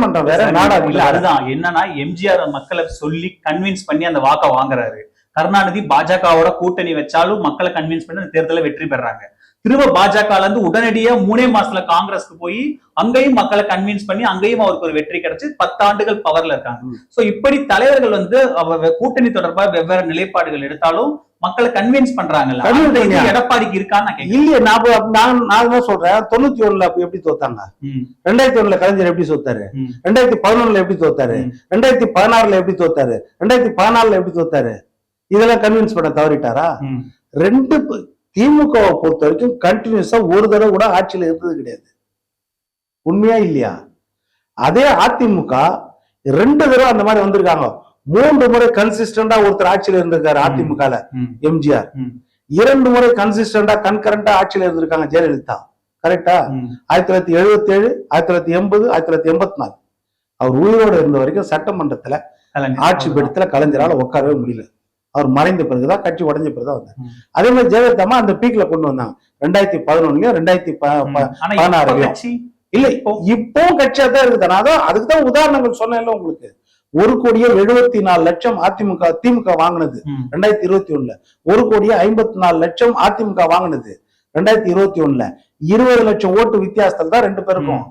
சட்டமன்றம் வேற இல்ல நாடாளுமன்றம் வேற. அதுதான் என்னன்னா எம்ஜிஆர் மக்களை சொல்லி கன்வின்ஸ் பண்ணி அந்த வாக்க வாங்குறாரு கருணாநிதி பாஜகவோட கூட்டணி வச்சாலும் மக்களை கன்வின்ஸ் பண்ணி அந்த தேர்தலை வெற்றி பெறாங்க. திரும்ப பாஜக இருந்து உடனடியா மூணே மாசத்துல காங்கிரஸ்க்கு போய் அங்கேயும் மக்களை கன்வின்ஸ் பண்ணி அங்கேயும் அவருக்கு ஒரு வெற்றி கிடைச்சு பத்தாண்டுகள் பவர்ல இருக்காங்க. சோ இப்படி தலைவர்கள் வந்து கூட்டணி தொடர்பா வெவ்வேறு நிலைப்பாடுகள் எடுத்தாலும் மக்களை கன்வின்ஸ் பண்றாங்கல்ல? எடப்பாடிக்கு இருக்கான்னு இல்லையே நான் நான் நான் தான் சொல்றேன்? தொண்ணூத்தி ஒண்ணுல எப்படி தோத்தாங்க? ரெண்டாயிரத்தி ஒண்ணுல கலைஞர் எப்படி தோத்தாரு? ரெண்டாயிரத்தி பதினொன்னுல எப்படி தோத்தாரு. ரெண்டாயிரத்தி பதினாறுல எப்படி தோத்தாரு? ரெண்டாயிரத்தி பதினாலுல எப்படி தோத்தாரு? இதெல்லாம் கன்வின்ஸ் பண்ண தவறிட்டாரா. ரெண்டு திமுகவை பொறுத்த வரைக்கும் கண்டினியூஸா ஒரு தடவை கூட ஆட்சியில இருந்தது கிடையாது. உண்மையா இல்லையா? அதே அதிமுக ரெண்டு தடவை அந்த மாதிரி வந்திருக்காங்க. மூன்று முறை கன்சிஸ்டண்டா ஒருத்தர் ஆட்சியில இருந்திருக்காரு அதிமுகல எம்ஜிஆர். இரண்டு முறை கன்சிஸ்டண்டா கண்கரண்டா ஆட்சியில இருந்திருக்காங்க ஜெயலலிதா. கரெக்டா. ஆயிரத்தி தொள்ளாயிரத்தி எழுபத்தி ஏழு ஆயிரத்தி தொள்ளாயிரத்தி எண்பது ஆயிரத்தி தொள்ளாயிரத்தி எண்பத்தி நாலு. அவர் உயிரோட இருந்த வரைக்கும் சட்டமன்றத்துல. ஆட்சி பீடத்துல கலைஞரால உட்காரவே முடியல. அவர் மறைந்த பிறகுதான் கட்சி உடைஞ்ச பிறகுதான் வந்தார். அதே மாதிரி ஜெயலலிதா அம்மா அந்த பீக்ல கொண்டு வந்தாங்க. ரெண்டாயிரத்தி பதினொன்னுலயும் ரெண்டாயிரத்தி பதினாறுலயும். இல்ல இப்போ? கட்சியா தான் இருக்குது. நான் அதான் அதுக்கு தான் உதாரணங்கள் சொன்னேன்ல உங்களுக்கு. ஒரு கோடியே எழுபத்தி நாலு லட்சம் அதிமுக திமுக வாங்கினது. ரெண்டாயிரத்தி இருபத்தி ஒண்ணுல ஒரு கோடியே ஐம்பத்தி நாலு லட்சம் அதிமுக வாங்கினது. ரெண்டாயிரத்தி இருபத்தி ஒண்ணுல இருபது லட்சம் ஓட்டு வித்தியாசத்துல தான் ரெண்டு பேருக்கும்.